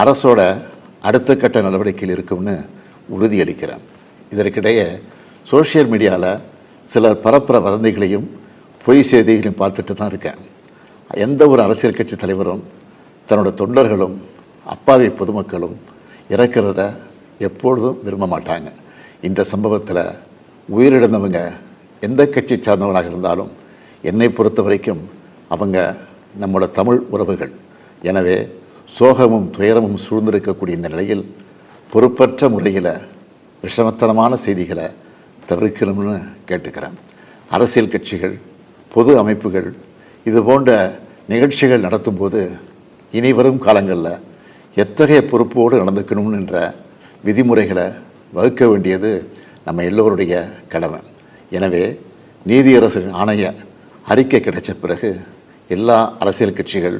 அரசோட அடுத்த கட்ட நடவடிக்கையில் இருக்கும்னு உறுதியளிக்கிறேன் இதற்கிடையே சோஷியல் மீடியாவில் சிலர் பரப்புற வதந்திகளையும் பொய் செய்திகளையும் பார்த்துட்டு தான் இருக்கேன். எந்த ஒரு அரசியல் கட்சி தலைவரும் தன்னோட தொண்டர்களும் அப்பாவி பொதுமக்களும் இறக்கிறத எப்பொழுதும் விரும்ப மாட்டாங்க. இந்த சம்பவத்தில் உயிரிழந்தவங்க எந்த கட்சி சார்ந்தவனாக இருந்தாலும் என்னை பொறுத்த வரைக்கும் அவங்க நம்மளோட தமிழ் உறவுகள். எனவே சோகமும் துயரமும் சூழ்ந்திருக்கக்கூடிய இந்த நிலையில் பொறுப்பற்ற முறையில் விஷமத்தனமான செய்திகளை தவிர்க்கணும்னு கேட்டுக்கிறேன். அரசியல் கட்சிகள் பொது அமைப்புகள் இது போன்ற நிகழ்ச்சிகள் நடத்தும்போது இனி வரும் காலங்களில் எத்தகைய பொறுப்போடு நடந்துக்கணும்னு என்ற விதிமுறைகளை வகுக்க வேண்டியது நம்ம எல்லோருடைய கடமை. எனவே நீதியரசு ஆணைய அறிக்கை கிடைச்ச பிறகு எல்லா அரசியல் கட்சிகள்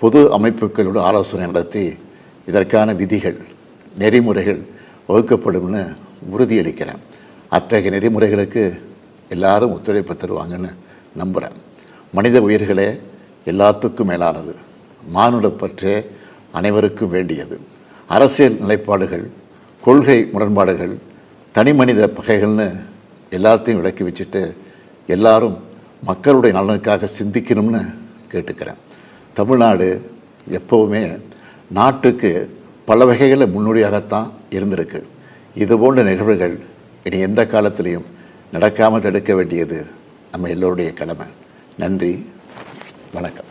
பொது அமைப்புகளோடு ஆலோசனை நடத்தி இதற்கான விதிகள் நெறிமுறைகள் வகுக்கப்படும்னு உறுதியளிக்கிறேன். அத்தகைய நெறிமுறைகளுக்கு எல்லாரும் ஒத்துழைப்பு தருவாங்கன்னு நம்புகிறேன் மனித உயிர்களே எல்லாத்துக்கும் மேலானது மானுட பற்றே அனைவருக்கும் வேண்டியது. அரசியல் நிலைப்பாடுகள் கொள்கை முரண்பாடுகள் தனி மனித பகைகள்னு எல்லாத்தையும் விளக்கி வச்சுட்டு எல்லாரும் மக்களுடைய நலனுக்காக சிந்திக்கணும்னு கேட்டுக்கிறேன். தமிழ்நாடு எப்போவுமே நாட்டுக்கு பல வகைகளில் முன்னோடியாகத்தான் இருந்திருக்கு. இது போன்ற நிகழ்வுகள் இனி எந்த காலத்திலையும் நடக்காமல் தடுக்க வேண்டியது நம்ம எல்லோருடைய கடமை. நன்றி. வணக்கம்.